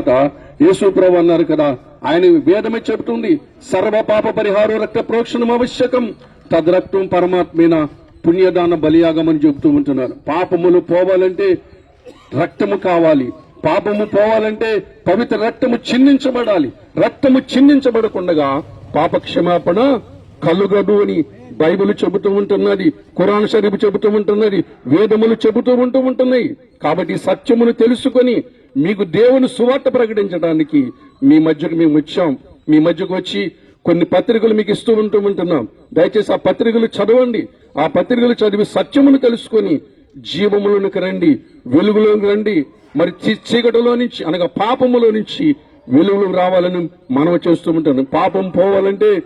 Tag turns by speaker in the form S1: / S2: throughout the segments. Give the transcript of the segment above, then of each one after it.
S1: తర్వాత యేసు ప్రభు అన్నారు కదా ఆయన వేదమే చెబుతుంది సర్వ పాప పరిహారం రక్త ప్రోక్షణం ఆవశ్యకం. తద్రక్తం పరమాత్మైన పుణ్యదాన బలియాగమని చెబుతూ ఉంటున్నారు. పాపములు పోవాలంటే రక్తము కావాలి. పాపము పోవాలంటే పవిత్ర రక్తము చిందించబడాలి. రక్తము చిందించబడకుండగా పాప క్షమాపణ కలుగదు అని బైబిల్ చెబుతూ ఉంటున్నది ఖురాన్ షరీఫ్ చెబుతూ ఉంటున్నది వేదములు చెబుతూ ఉంటూ ఉంటున్నాయి. కాబట్టి సత్యమును తెలుసుకొని మీకు దేవుని సువార్త ప్రకటించడానికి మీ మధ్యకు మేము వచ్చాం. మీ మధ్యకు వచ్చి కొన్ని పత్రికలు మీకు ఇస్తూ ఉంటూ ఉంటున్నాం. దయచేసి ఆ పత్రికలు చదవండి. ఆ పత్రికలు చదివి సత్యమును తెలుసుకొని జీవములోనికి రండి వెలుగులోకి రండి. మరి చీకటిలో నుంచి అనగా పాపములో నుంచి వెలుగులు రావాలని మనం చేస్తూ ఉంటాను. పాపం పోవాలంటే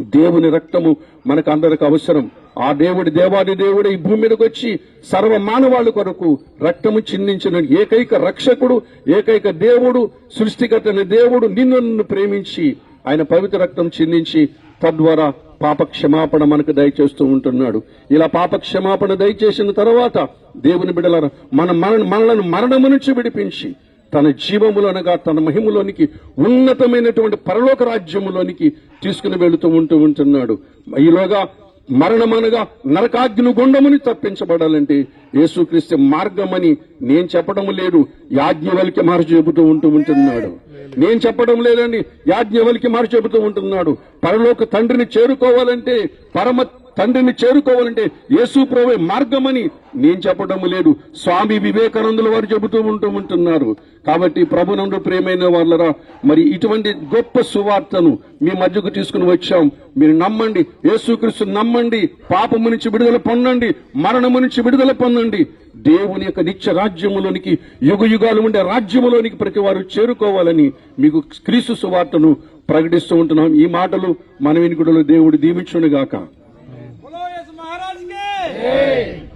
S1: దేవుని రక్తము మనకు అందరికి అవసరం. ఆ దేవుడి దేవాది దేవుడు ఈ భూమి మీదకి వచ్చి సర్వ మానవాళి కొరకు రక్తము చిందించిన ఏకైక రక్షకుడు ఏకైక దేవుడు సృష్టికర్తన దేవుడు నిన్ను నన్ను ప్రేమించి ఆయన పవిత్ర రక్తం చిందించి తద్వారా పాప క్షమాపణ మనకు దయచేస్తూ ఉంటున్నాడు. ఇలా పాప క్షమాపణ దయచేసిన తర్వాత దేవుని బిడల మన మన మనలను మరణము నుంచి విడిపించి తన జీవములనగా తన మహిమలోనికి ఉన్నతమైనటువంటి పరలోక రాజ్యములోనికి తీసుకుని వెళుతూ ఉంటూ ఉంటున్నాడు. ఈలోగా మరణమనగా నరకాగ్ని గుండముని తప్పించబడాలంటే యేసుక్రీస్తు మార్గమని నేను చెప్పడం లేదు. యాజ్ఞవల్కి మహర్షి చెబుతూ ఉంటూ ఉంటున్నాడు. నేను చెప్పడం లేదండి. యాజ్ఞవల్కి మహర్షి చెబుతూ ఉంటున్నాడు. పరలోక తండ్రిని చేరుకోవాలంటే పరమ తండ్రిని చేరుకోవాలంటే యేసు ప్రభు మార్గమని నేను చెప్పడం లేదు. స్వామి వివేకానందుల వారు చెబుతూ ఉంటూ ఉంటున్నారు. కాబట్టి ప్రభునందు ప్రేమైన వాళ్ళరా మరి ఇటువంటి గొప్ప సువార్తను మీ మధ్యకు తీసుకుని వచ్చాం. మీరు నమ్మండి యేసుక్రీస్తు నమ్మండి పాపము నుంచి విడుదల పొందండి మరణము నుంచి విడుదల పొందండి. దేవుని యొక్క నిత్య రాజ్యములోనికి యుగ యుగాలు ఉండే రాజ్యములోనికి ప్రతి వారు చేరుకోవాలని మీకు క్రీస్తు సువార్తను ప్రకటిస్తూ ఉంటున్నాం. ఈ మాటలు మన వినికుడులో దేవుడు దీవించును
S2: Amém.